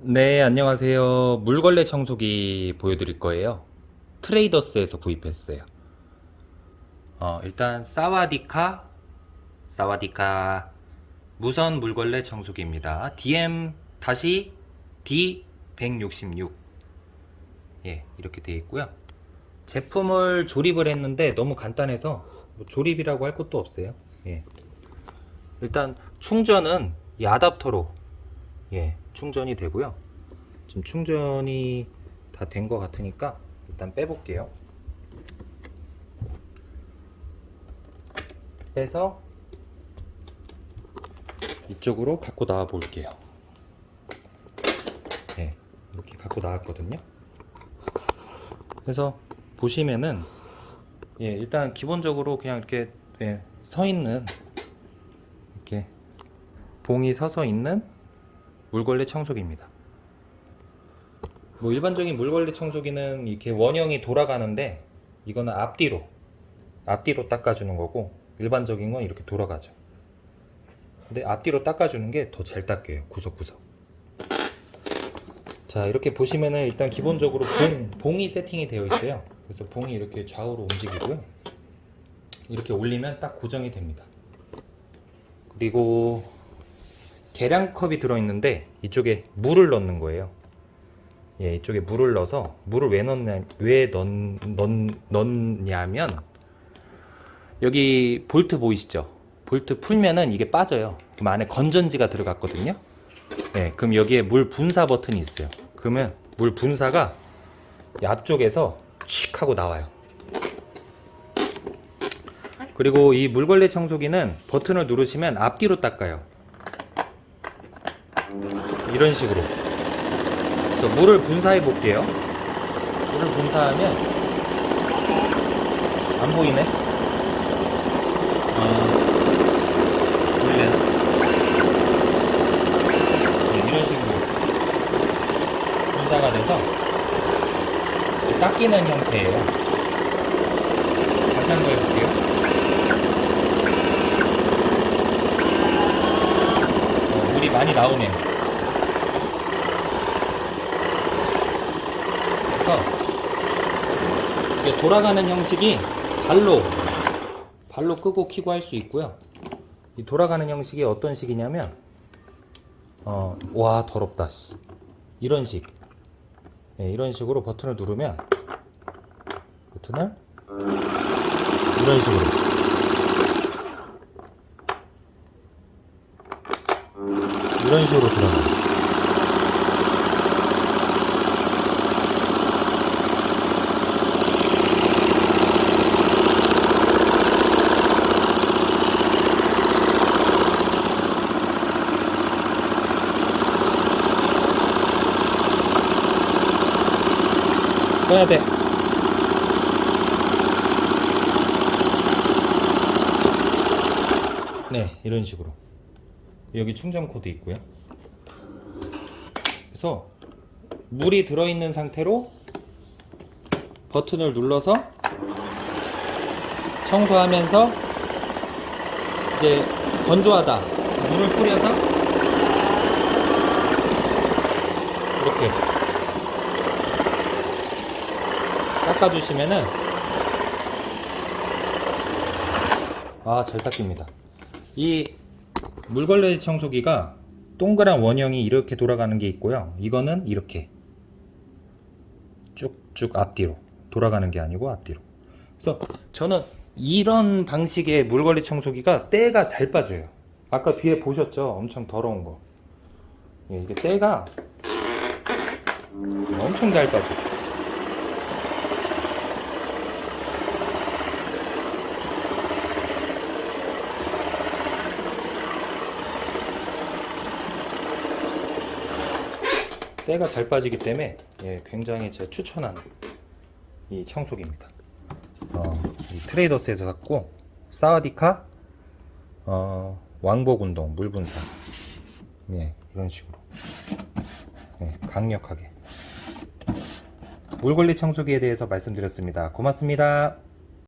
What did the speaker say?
네, 안녕하세요. 물걸레 청소기 보여드릴 거예요. 트레이더스에서 구입했어요. 어, 일단 사와디카, 사와디카 무선 물걸레 청소기입니다. DM 다시 D166. 예, 이렇게 되어 있고요. 제품을 조립을 했는데 너무 간단해서 뭐 조립이라고 할 것도 없어요. 예. 일단 충전은 이 아답터로 예, 충전이 되고요. 지금 충전이 다 된 것 같으니까 일단 빼볼게요. 빼서 이쪽으로 갖고 나와 볼게요. 예, 이렇게 갖고 나왔거든요. 그래서 보시면은 예, 일단 기본적으로 그냥 이렇게 예, 서 있는 이렇게 봉이 서서 있는 물걸레 청소기입니다. 뭐 일반적인 물걸레 청소기는 이렇게 원형이 돌아가는데 이거는 앞뒤로 앞뒤로 닦아주는 거고 일반적인 건 이렇게 돌아가죠. 근데 앞뒤로 닦아주는 게 더 잘 닦여요 구석구석. 자 이렇게 보시면은 일단 기본적으로 봉, 봉이 세팅이 되어 있어요. 그래서 봉이 이렇게 좌우로 움직이고요. 이렇게 올리면 딱 고정이 됩니다. 그리고 계량컵이 들어있는데 이쪽에 물을 넣는 거예요. 예, 이쪽에 물을 넣어서 물을 왜 넣냐 왜 넣, 넣, 넣냐면 여기 볼트 보이시죠? 볼트 풀면은 이게 빠져요. 그럼 안에 건전지가 들어갔거든요. 네, 그럼 여기에 물 분사 버튼이 있어요. 그러면 물 분사가 이 앞쪽에서 칙 하고 나와요. 그리고 이 물걸레 청소기는 버튼을 누르시면 앞뒤로 닦아요. 이런 식으로. 그래서 물을 분사해 볼게요. 물을 분사하면 안 보이네. 어, 보이려나? 네, 이런 식으로 분사가 돼서 닦이는 형태예요. 다시 한 번 해볼게요. 어, 물이 많이 나오네요. 그래서 이게 돌아가는 형식이 발로 발로 끄고 키고 할 수 있고요. 이 돌아가는 형식이 어떤 식이냐면 어, 와 더럽다 씨. 이런 식 네, 이런 식으로 버튼을 누르면 버튼을 이런 식으로 이런 식으로 돌아가요. 꺼야 돼. 네, 이런 식으로. 여기 충전 코드 있고요. 그래서 물이 들어있는 상태로 버튼을 눌러서 청소하면서 이제 건조하다 물을 뿌려서 이렇게 닦아주시면은. 아 잘 닦입니다. 이 물걸레 청소기가 동그란 원형이 이렇게 돌아가는 게 있고요. 이거는 이렇게 쭉쭉 앞뒤로 돌아가는 게 아니고 앞뒤로. 그래서 저는 이런 방식의 물걸레 청소기가 때가 잘 빠져요. 아까 뒤에 보셨죠? 엄청 더러운 거. 예, 이게 때가 엄청 잘 빠져요 때가 잘 빠지기 때문에 예, 굉장히 제가 추천하는 이 청소기입니다. 어, 이 트레이더스에서 샀고 사와디카 어, 왕복 운동 물 분사 예, 이런 식으로 예, 강력하게 물걸레 청소기에 대해서 말씀드렸습니다. 고맙습니다.